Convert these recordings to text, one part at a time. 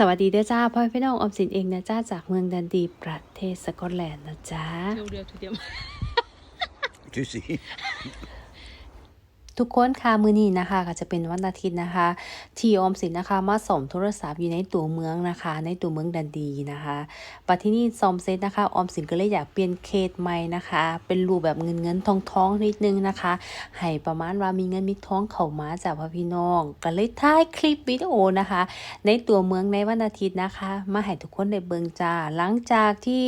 สวัสดีเด้อจ้าพ่อพี่น้องออมสินเองนะจ้าจากเมืองดันดีประเทศสกอตแลนด์นะจ้า เดียวเดียวทีเดียว Du ser. ทุกคนค่ะมือนี้นะคะ ก็จะเป็นวันอาทิตย์นะคะ ที่ออมสินนะคะมาส่อมโทรศัพท์อยู่ในตัวเมืองนะคะ ในตัวเมืองดันดีนะคะปัจที่นี่ซอมเซตนะคะออมสินก็เลยอยากเปลี่ยนเคสใหม่นะคะ เป็นรูปแบบเงินเงินทองทองนิดนึงนะคะให้ประมาณว่ามีเงินมีทองเข้ามาจากพ่อพี่น้อง ก็เลยถ่ายคลิปวิดีโอนะคะ ในตัวเมืองในวันอาทิตย์นะคะ มาให้ทุกคนได้เบิ่งจ้าหลังจากที่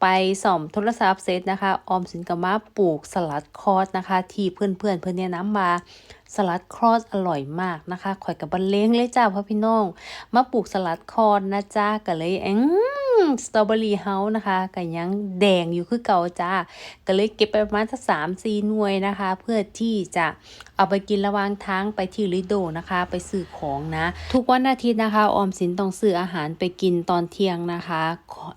ไปส่อมโทรศัพท์เซตนะคะ ออมสินก็มาปลูกสลัดคอร์สนะคะ ที่เพื่อนๆเพื่อนเนี่ยน้ำมาสลัดคอร์สอร่อยมากนะคะข่อยกับบรรเลงเลยจ้าพ่อพี่น้อง มาปลูกสลัดคอร์สนะจ้าก็เลยเอ็ง สตรอเบอรี่เฮาส์นะคะก็ยังแดงอยู่คือเก่าจ้า ก็เลยเก็บไปประมาณสักสามสี่หน่วยนะคะ เพื่อที่จะเอาไปกินระหว่างทางไปที่ลิโดนะคะ ไปซื้อของนะ ทุกวันอาทิตย์นะคะ ออมสินต้องซื้ออาหารไปกินตอนเที่ยงนะคะ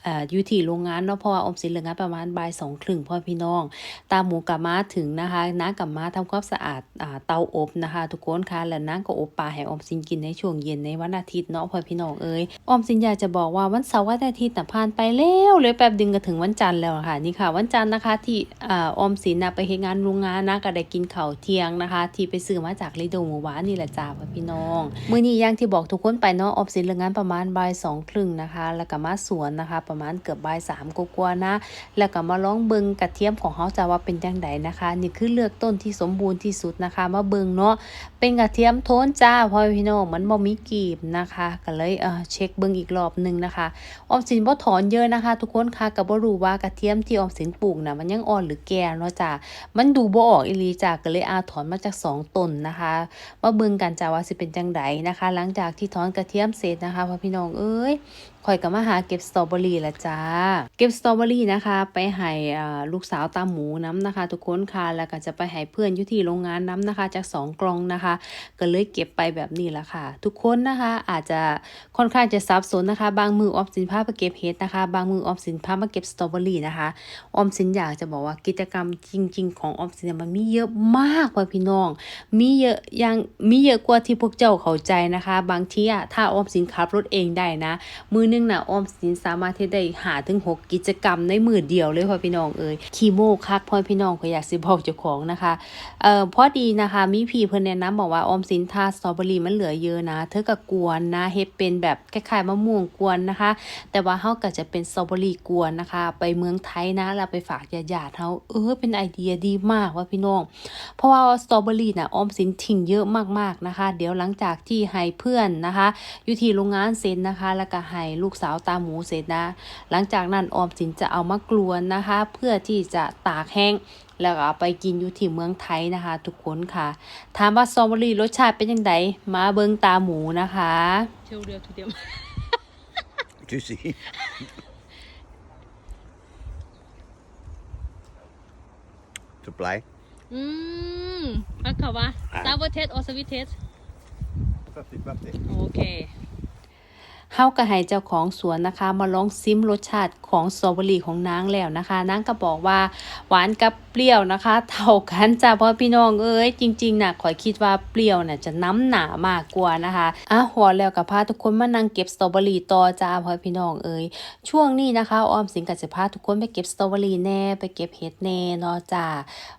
อ่อยู่ที่โรงงานเนาะเพราะว่าออมสินเหลืองานประมาณบ่ายสองครึ่งพ่อพี่น้อง ตาหมูกลับมาถึงนะคะน้ากลับมาทำความสะอาดอ่าเตาอบนะคะ ทุกคนค่ะแล้วน้าก็อบปลาให้ออมสินกินในช่วงเย็นในวันอาทิตย์เนาะพ่อพี่น้องเอ้ยออมสินอยากจะบอกว่าวันเสาร์วันอาทิตย์น่ะผ่านไปแล้วเลยแป๊บดึงก็ถึงวันจันทร์แล้วค่ะนี่ค่ะ วันจันทร์นะคะ ที่ออมสินนะไปเฮ็ดงานโรงงานนะก็ได้กินข้าวเที่ยงนะคะ ที่ไปซื้อมาจากลิโดหมู่บ้านนี่แหละจ้าพี่น้องมื้อนี้ย่างที่บอกทุกคนไปเนาะออมสินเลิกงานประมาณบ่ายสองครึ่งนะคะ แล้วก็มาสวนนะคะ ประมาณเกือบบ่ายสามกว่าๆนะ แล้วก็มาลองเบิงกระเทียมของเขาจะว่าเป็นจังไดนะคะ นี่คือเลือกต้นที่สมบูรณ์ที่สุดนะคะ มาเบิงเนาะเป็นกระเทียมโทนจ้าพ่อพี่น้องมันบ่มีกลีบนะคะ ก็เลยเออเช็คเบิงอีกรอบหนึงนะคะออมสินบ่ถอนเยอะนะคะ ทุกคนค่ะก็บ่รู้ว่ากระเทียมที่ออมสินปลูกน่ะมันยังอ่อนหรือแก่เนาะจ้ามันดูบ่ออกอีหลีจ้าก็เลยอาถอนมาจากสองต้นนะคะมาเบิ่งกันจ้าว่าสิเป็นจังไดนะคะ หลังจากที่ถอนกระเทียมเสร็จนะคะพ่อพี่น้องเอ้ยข่อยก็มาหาเก็บสตรอเบอรี่ละจ้า เก็บสตรอเบอรี่นะคะ ไปให้ลูกสาวตาหมูน้ำนะคะ ทุกคนค่ะ แล้วก็จะไปให้เพื่อนอยู่ที่โรงงานน้ำนะคะ จากสองกล่องนะคะ ก็เลยเก็บไปแบบนี้ละค่ะ ทุกคนนะคะอาจจะค่อนข้างจะซับซ้อนนะคะ บางมือออมสินพาไปเก็บเห็ดนะคะ บางมือออมสินพามาเก็บสตรอเบอรี่นะคะ ออมสินอยากจะบอกว่ากิจกรรมจริง ๆ ของออมสินมันมีเยอะมากพ่อพี่น้อง มีเยอะยังมีเยอะกว่าที่พวกเจ้าเข้าใจนะคะ บางทีอะถ้าออมสินขับรถเองได้นะ มือหนึงนะออมสินสามารถที่ได้หาถึง6กิจกรรมในมือเดียวเลยพ่อพี่น้องเอ้ยคีโมคักพ่อพี่น้องก็อยากสิบอกเจ้าของนะคะเอ่อพอดีนะคะมีพี่เพิ่อนแนะนำบอกว่าออมสินทาสตรอเบอรี่มันเหลือเยอะนะ เธอก็กวนนะเฮ็ดเป็นแบบคล้ายๆมะม่วงกวนนะคะ แต่ว่าเฮาก็จะเป็นสตรอเบอรี่กวนนะคะ ไปเมืองไทยนะแล้วไปฝากญาติๆเฮาเออเป็นไอเดียดีมากว่าพี่น้อง เพราะว่าสตรอเบอรี่น่ะออมสินทิ้งเยอะมากๆนะคะ เดี๋ยวหลังจากที่ให้เพื่อนนะคะอยู่ที่โรงงานเสร็จนะคะ แล้วก็ให้ลูกสาวตาหมูเสร็จนะ หลังจากนั้นออมสินจะเอามากลวนนะคะ เพื่อที่จะตากแห้งแล้วก็ไปกินอยู่ที่เมืองไทยนะคะ ทุกคนค่ะ ถามว่าสตรอเบอรี่รสชาติเป็นยังไงมาเบิงตาหมูนะคะเดียวเดียวทีเดียว Du ser. Så blej. อืมอันเขาว่าซาวเทสออสวิเทส Fattig, fattig. โอเคเฮาก็ให้เจ้าของสวนนะคะ มาลองซิมรสชาติของสตรอเบอรี่ของนางแล้วนะคะ นางก็บอกว่าหวานกับเปรี้ยวนะคะ เท่ากันจ้าพ่อพี่น้องเอ้ยจริงๆน่ะขอยคิดว่าเปรี้ยวน่ะจะน้ำหนามากกว่านะคะอะหัวแล้วก็พาทุกคนมานั่งเก็บสตรอเบอรี่ต่อจ้าพ่อพี่น้องเอ้ยช่วงนี้นะคะออมสินก็จะพาทุกคนไปเก็บสตรอเบอรี่แน่ไปเก็บเห็ดแน่เนาะจ้า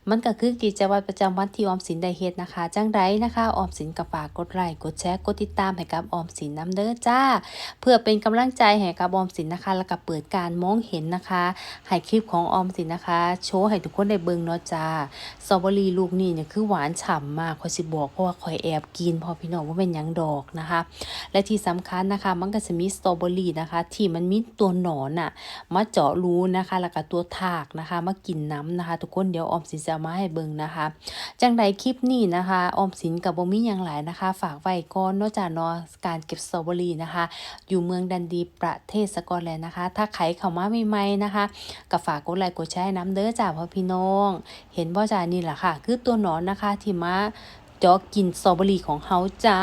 มันก็คือกิจวัตรประจำวันที่ออมสินได้เฮ็ดนะคะจังไดนะคะออมสินก็ฝากกดไลค์กดแชร์กดติดตามให้กับออมสินน้ำเด้อจ้า เพื่อเป็นกำลังใจให้กับออมสินนะคะ แล้วก็เปิดการมองเห็นนะคะให้คลิปของออมสินนะคะ โชว์ให้ทุกคนได้เบิ่งเนาะจ้าสตรอเบอรี่ลูกนี่เนี่ยคือหวานฉ่ำมากคอยสิบอกเพราะว่าคอยแอบกินพอพี่น้องว่าเป็นยังดอกนะคะ และที่สำคัญนะคะมันก็จะมีสตรอเบอรี่นะคะ ที่มันมีตัวหนอนอะมาเจาะรูนะคะ แล้วก็ตัวถากนะคะ มากินน้ำนะคะ ทุกคนเดี๋ยวออมสินจะมาให้เบิ่งนะคะ จังใดคลิปนี้นะคะออมสินกับบ่มีหยังหลายนะคะ ฝากไว้ก่อนเนอกจากเนาะการเก็บสตรอเบอรี่นะคะ อยู่เมืองดันดีประเทศสกอตแลนด์นะคะ ถ้าใครเข้ามาใหม่ๆนะคะก็ฝากกดไลค์กดแชร์น้ำเด้อจ้าพ่อพี่น้อง เห็นบ่จ้านี่แหละค่ะ คือตัวหนอนนะคะที่มาเจาะกินสตรอเบอรี่ของเฮาจ้า